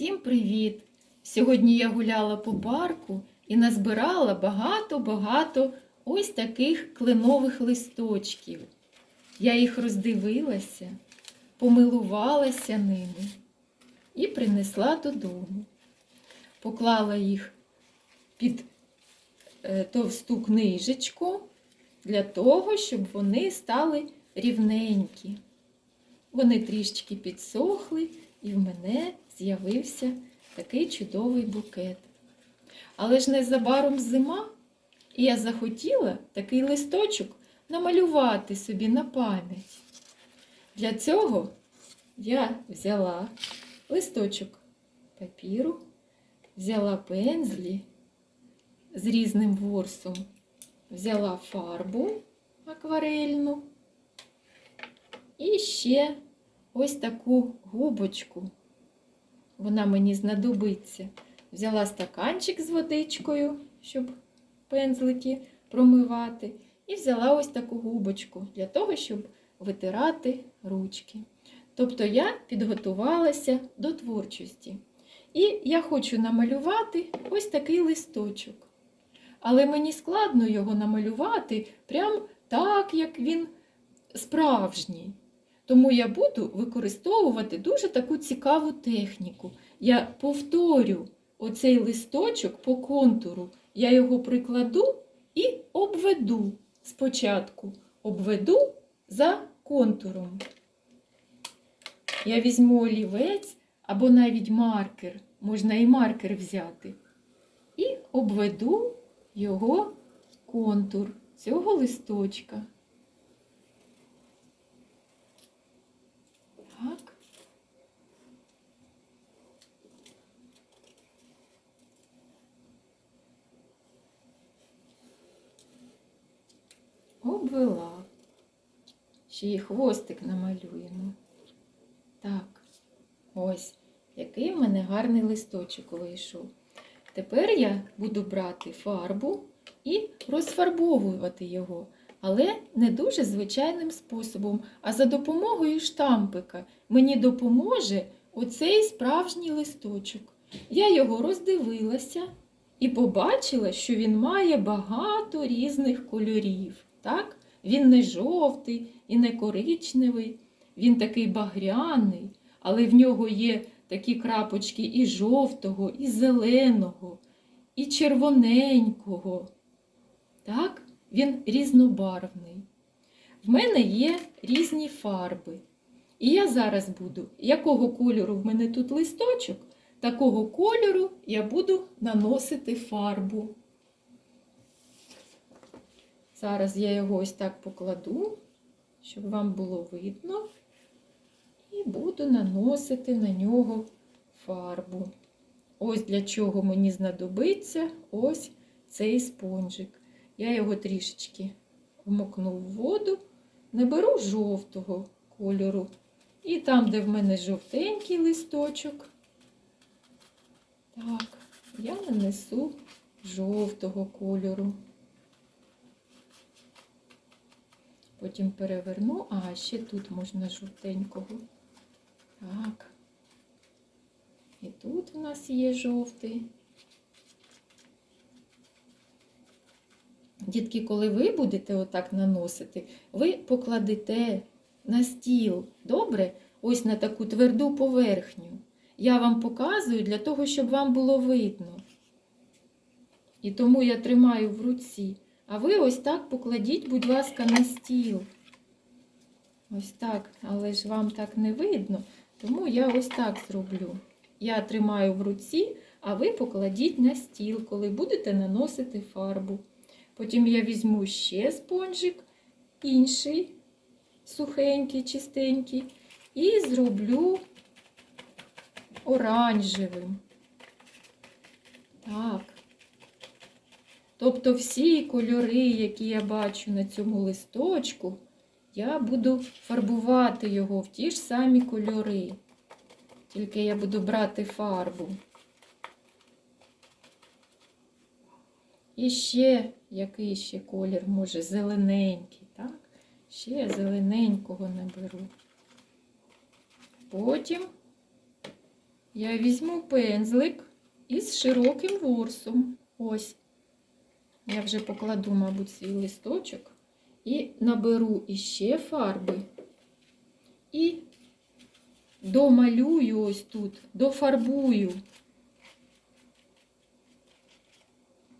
Всім привіт! Сьогодні я гуляла по парку і назбирала багато-багато ось таких кленових листочків. Я їх роздивилася, помилувалася ними і принесла додому. Поклала їх під е, товсту книжечку для того, щоб вони стали рівненькі. Вони трішки підсохли, і в мене з'явився такий чудовий букет. Але ж незабаром зима, і я захотіла такий листочок намалювати собі на пам'ять. Для цього я взяла листочок папіру, взяла пензлі з різним ворсом, взяла фарбу акварельну. І ще ось таку губочку. Вона мені знадобиться. Взяла стаканчик з водичкою, щоб пензлики промивати. І взяла ось таку губочку для того, щоб витирати ручки. Тобто я підготувалася до творчості. І я хочу намалювати ось такий листочок. Але мені складно його намалювати прям так, як він справжній. Тому я буду використовувати дуже таку цікаву техніку. Я повторю оцей листочок по контуру. Я його прикладу і обведу спочатку. Обведу за контуром. Я візьму олівець або навіть маркер. Можна і маркер взяти. І обведу його контур цього листочка. Так. Обвела. Ще й хвостик намалюємо. Так, ось, який в мене гарний листочок вийшов. Тепер я буду брати фарбу і розфарбовувати його, але не дуже звичайним способом, а за допомогою штампика мені допоможе оцей справжній листочок. Я його роздивилася і побачила, що він має багато різних кольорів. Так? Він не жовтий і не коричневий, він такий багряний, але в нього є такі крапочки і жовтого, і зеленого, і червоненького. Так? Він різнобарвний. В мене є різні фарби. І я зараз буду, якого кольору в мене тут листочок, такого кольору я буду наносити фарбу. Зараз я його ось так покладу, щоб вам було видно, і буду наносити на нього фарбу. Ось для чого мені знадобиться ось цей спонжик. Я його трішечки вмокну в воду, наберу жовтого кольору. І там, де в мене жовтенький листочок, так, я нанесу жовтого кольору. Потім переверну, а ще тут можна жовтенького. Так. І тут у нас є жовтий. Дітки, коли ви будете отак наносити, ви покладете на стіл, добре? Ось на таку тверду поверхню. Я вам показую для того, щоб вам було видно. І тому я тримаю в руці. А ви ось так покладіть, будь ласка, на стіл. Ось так, але ж вам так не видно, тому я ось так зроблю. Я тримаю в руці, а ви покладіть на стіл, коли будете наносити фарбу. Потім я візьму ще спонжик, інший, сухенький, чистенький, і зроблю оранжевим. Так. Тобто всі кольори, які я бачу на цьому листочку, я буду фарбувати його в ті ж самі кольори. Тільки я буду брати фарбу. І ще який ще колір, може, зелененький, так? Ще зелененького наберу. Потім я візьму пензлик із широким ворсом. Ось. Я вже покладу, мабуть, свій листочок і наберу іще фарби. І домалюю ось тут, дофарбую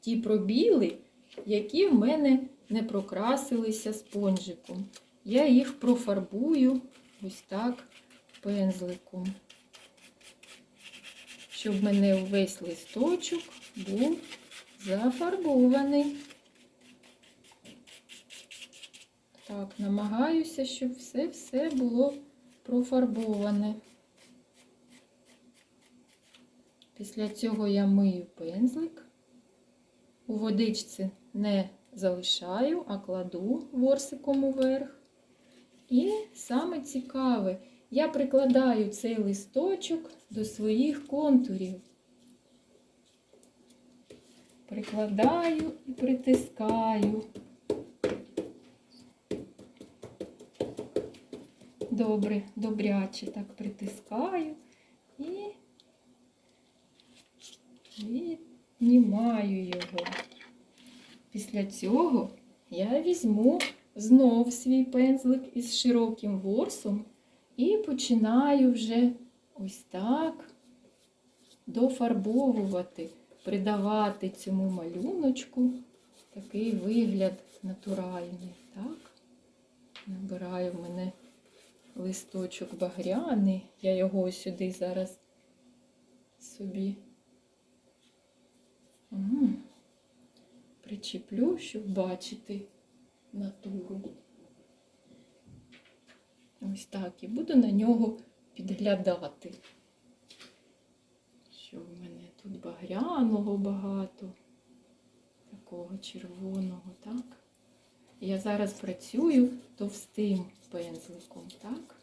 ті пробіли, які в мене не прокрасилися спонжиком. Я їх профарбую ось так пензликом, щоб в мене увесь листочок був зафарбований. Так, намагаюся, щоб все-все було профарбоване. Після цього я мию пензлик. У водичці не залишаю, а кладу ворсиком уверх. І саме цікаве, я прикладаю цей листочок до своїх контурів. Прикладаю і притискаю. Добре, добряче так притискаю і віднімаю його. Після цього я візьму знов свій пензлик із широким ворсом і починаю вже ось так дофарбовувати, придавати цьому малюночку такий вигляд натуральний. Так? Набираю в мене листочок багряний. Я його сюди зараз собі ага, причеплю, щоб бачити натуру. Ось так. І буду на нього підглядати. Що в мене тут багряного багато, такого червоного, так? Я зараз працюю товстим пензликом, так?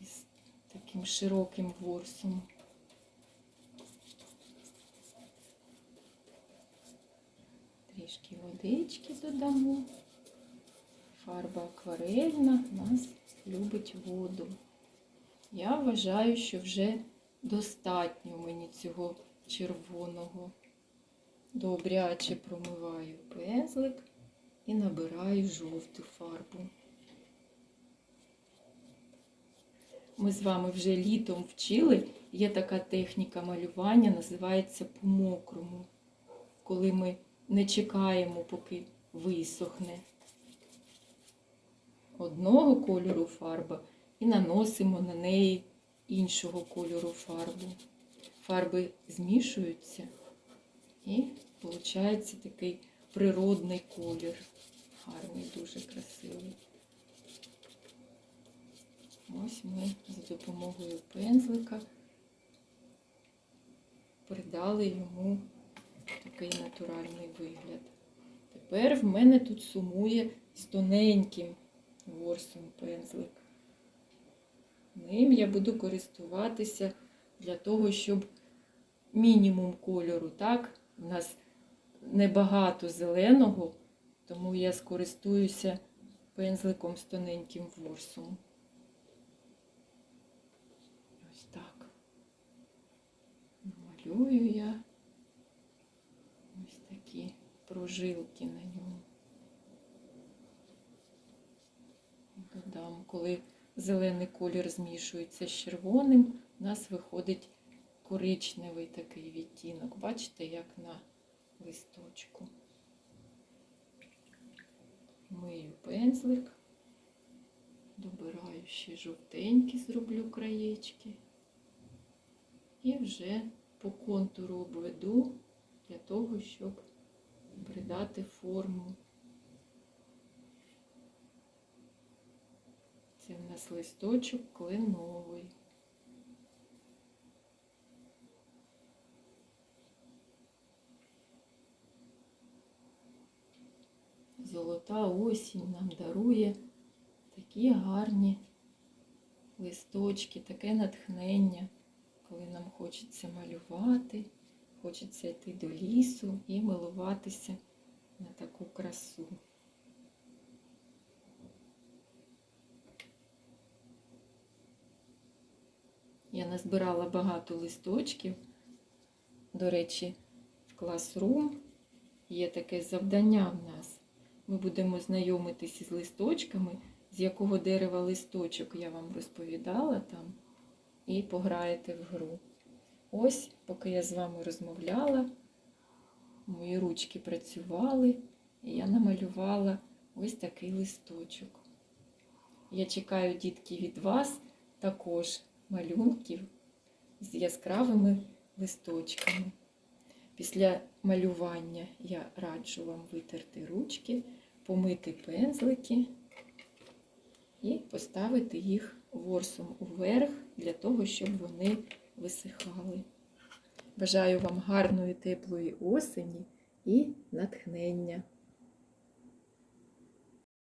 Із таким широким ворсом. Трішки водички додамо. Фарба акварельна нас любить воду. Я вважаю, що вже достатньо мені цього червоного. Добряче промиваю пензлик і набираю жовту фарбу. Ми з вами вже літом вчили, є така техніка малювання, називається по-мокрому, коли ми не чекаємо, поки висохне одного кольору фарба і наносимо на неї іншого кольору фарбу. Фарби змішуються і виходить такий природний колір. Гарний, дуже красивий. Ось ми за допомогою пензлика придали йому такий натуральний вигляд. Тепер в мене тут сумує з тоненьким ворсом пензлик. Ним я буду користуватися для того, щоб мінімум кольору, так? У нас небагато зеленого, тому я скористуюся пензликом з тоненьким ворсом. Ось так. Малюю я ось такі прожилки на ньому. Додам, коли зелений колір змішується з червоним, у нас виходить коричневий такий відтінок. Бачите, як на листочку. Мию пензлик, добираю ще жовтенькі, зроблю краєчки. І вже по контуру обведу для того, щоб придати форму. Це в нас листочок кленовий. Золота осінь нам дарує такі гарні листочки, таке натхнення, коли нам хочеться малювати, хочеться йти до лісу і милуватися на таку красу. Я назбирала багато листочків. До речі, в Classroom є таке завдання в нас. Ми будемо знайомитися з листочками, з якого дерева листочок я вам розповідала там, і пограєте в гру. Ось, поки я з вами розмовляла, мої ручки працювали, і я намалювала ось такий листочок. Я чекаю, дітки, від вас також малюнків з яскравими листочками. Після малювання я раджу вам витерти ручки, помити пензлики і поставити їх ворсом уверх для того, щоб вони висихали. Бажаю вам гарної теплої осені і натхнення.